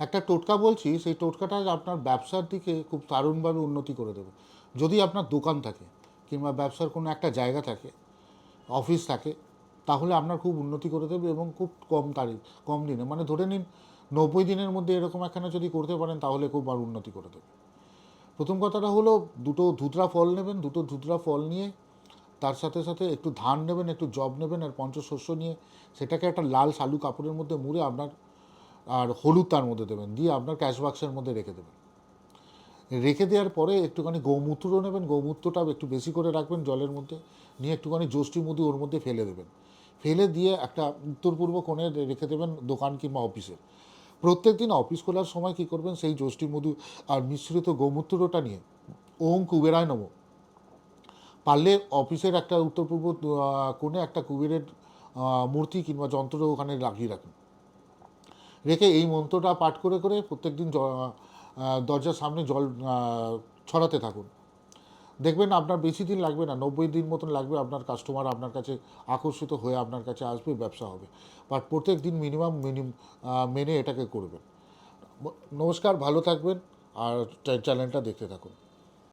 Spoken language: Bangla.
একটা টোটকা বলছি, সেই টোটকাটা আপনার ব্যবসার দিকে খুব দারুণভাবে উন্নতি করে দেবে। যদি আপনার দোকান থাকে কিংবা ব্যবসার কোনো একটা জায়গা থাকে, অফিস থাকে, তাহলে আপনার খুব উন্নতি করে দেবে এবং খুব কম তারিখ, কম দিনে। মানে ধরে নিন, নব্বই দিনের মধ্যে এরকম একখানা যদি করতে পারেন, তাহলে খুব আর উন্নতি করে দেবে। প্রথম কথাটা হলো, দুটো ধুতরা ফল নেবেন, দুটো ধুতরা ফল নিয়ে, তার সাথে সাথে একটু ধান নেবেন, একটু জব নেবেন, আর পঞ্চশস্য নিয়ে, সেটাকে একটা লাল শালু কাপড়ের মধ্যে মুড়ে আপনার আর হলুদ তার মধ্যে দেবেন, দিয়ে আপনার ক্যাশ বাক্সের মধ্যে রেখে দেবেন। রেখে দেওয়ার পরে একটুখানি গৌমূত্র নেবেন গৌমূত্রটা একটু বেশি করে রাখবেন জলের মধ্যে, নিয়ে একটুখানি যষ্টি মধু ওর মধ্যে ফেলে দেবেন। ফেলে দিয়ে একটা উত্তর পূর্ব কোণে রেখে দেবেন দোকান কিংবা অফিসে। প্রত্যেক দিন অফিস খোলার সময় কী করবেন, সেই যষ্টি মধু আর মিশ্রিত গৌমূত্রটা নিয়ে, ওম কুবেরায় নম। পারলে অফিসের একটা উত্তর পূর্ব কোণে একটা কুবেরের মূর্তি কিংবা যন্ত্র ওখানে লাগিয়ে রাখুন। রেখে এই মন্ত্রটা পাঠ করে করে প্রত্যেকদিন জ- আহ, দরজার সামনে জল ছড়াতে থাকুন। দেখবেন আপনার বেশি দিন লাগবে না নব্বই দিন মতন লাগবে আপনার কাস্টমার আপনার কাছে আকর্ষিত হয়ে আপনার কাছে আসবে ব্যবসা হবে। বাট প্রত্যেক দিন মিনিমাম মিনিম মেনে এটাকে করবেন। নমস্কার ভালো থাকবেন আর চ্যানেলটা দেখতে থাকুন।